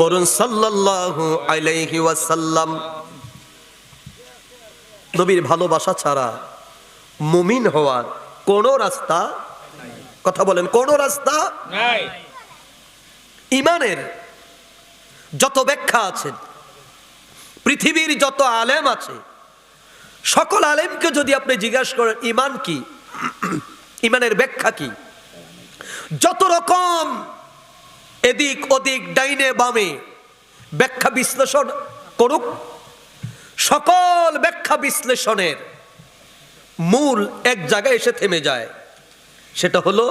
পড়ুন সাল্লাল্লাহু আলাইহি ওয়াসাল্লাম। নবীর ভালোবাসা ছাড়া মুমিন হওয়ার কোন রাস্তা কথা বলেন কোন রাস্তা নাই। ইমানের যত ব্যাখ্যা আছে পৃথিবীর যত আলেম আছে সকল আলেমকে যদি আপনি জিজ্ঞাসা করেন ইমান কি? ইমানের ব্যাখ্যা কি? যত রকম এদিক ওদিক ডাইনে বামে ব্যাখ্যা বিশ্লেষণ করুক। সকল ব্যাখ্যা বিশ্লেষণের মূল এক জায়গায় এসে থেমে যায়। সেটা হলো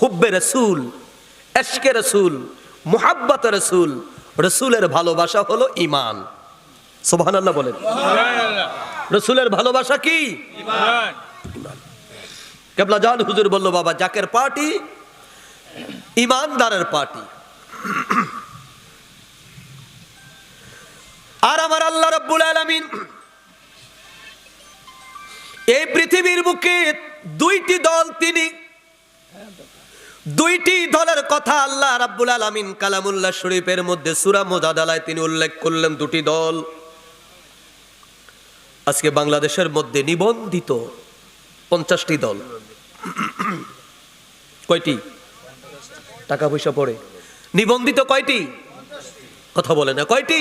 হুব্বে রসুল এশকে রসুল মোহাব্বত রসুল রসুলের ভালোবাসা হলো ইমান সোভান আল্লাহ বলেন রসুলের ভালোবাসা কি? কেবলা জান হুজুর বলল বাবা জাকের পার্টি ইমানদারের পার্টি। আর আমার আল্লাহ রব্বুল আলামিন এই পৃথিবীর বুকে দুইটি দল তিনি। দুইটি দলের কথা আল্লাহ রাব্বুল আলামিন কালামুল্লাহ শরীফের মধ্যে সূরা মুজাদালায় তিনি উল্লেখ করলেন দুটি দল। আজকে বাংলাদেশের মধ্যে নিবন্ধিত পঞ্চাশটি দল। কয়টি? টাকা পয়সা পড়ে। নিবন্ধিত কয়টি? কথা বলে না, কয়টি?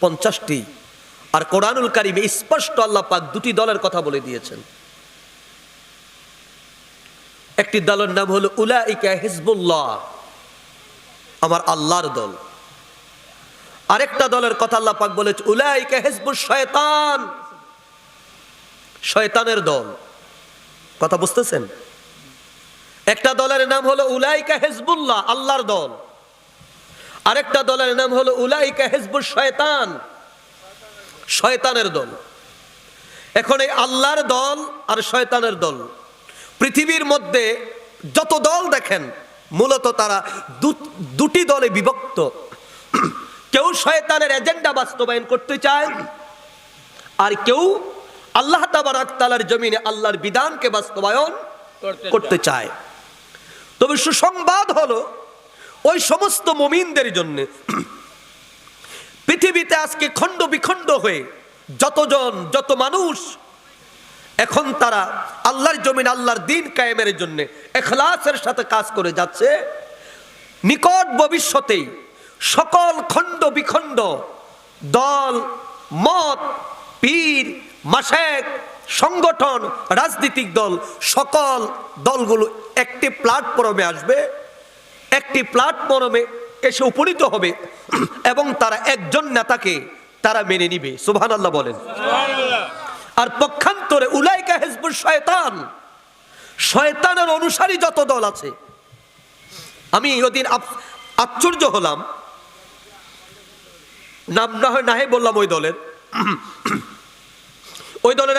পঞ্চাশটি। আর কোরআনুল কারিমে স্পষ্ট আল্লাহ পাক দুটি দলের কথা বলে দিয়েছেন। একটি দলের নাম হলো উলাইকা হিজবুল্লাহ, আমার আল্লাহর দল। আরেকটা দলের কথা আল্লাহ পাক বলেছে, উলাইকা হিজবুল শয়তান। শয়তানের দল। কথা বুঝতেছেন? একটা দলের নাম হলো উলাইকা হেজবুল্লাহ আল্লাহর দল। আরেকটা দলের নাম হলো উলাইকা হেজবুল শয়তান শয়তানের দল। এখন এই আল্লাহর দল আর শয়তানের দল। পৃথিবীর মধ্যে যত দল দেখেন মূলত তারা দুটি দলে বিভক্ত। কেউ শয়তানের এজেন্ডা বাস্তবায়ন করতে চায় আর কেউ আল্লাহ তাআলার জমিনে আল্লাহর বিধানকে বাস্তবায়ন করতে চায়। তবে সুসংবাদ হলো ওই সমস্ত মমিনদের জন্য পৃথিবীতে আজকে খণ্ড বিখণ্ড হয়ে যতজন, যত মানুষ এখন তারা আল্লাহর জমিন, আল্লাহর দিন কায়েমের জন্য এখলাসের সাথে কাজ করে যাচ্ছে, নিকট ভবিষ্যতেই সকল খণ্ড বিখণ্ড, দল, মত, পীর, মাসেক, সংগঠন, রাজনৈতিক দল, সকল দলগুলো একটি প্ল্যাটফর্মে আসবে একটি প্ল্যাটফর্মে এসে উপনীত হবে এবং তারা একজন নেতাকে তারা মেনে নিবে। সুবহান আল্লাহ বলেন আর পক্ষান্তরে উলাইকা হেজবুল শয়তান শয়তানের অনুসারী যত দল আছে। আমি ওদিন আশ্চর্য হলাম। নাম না হয় নাহে বললাম ওই দলের। ওই দলের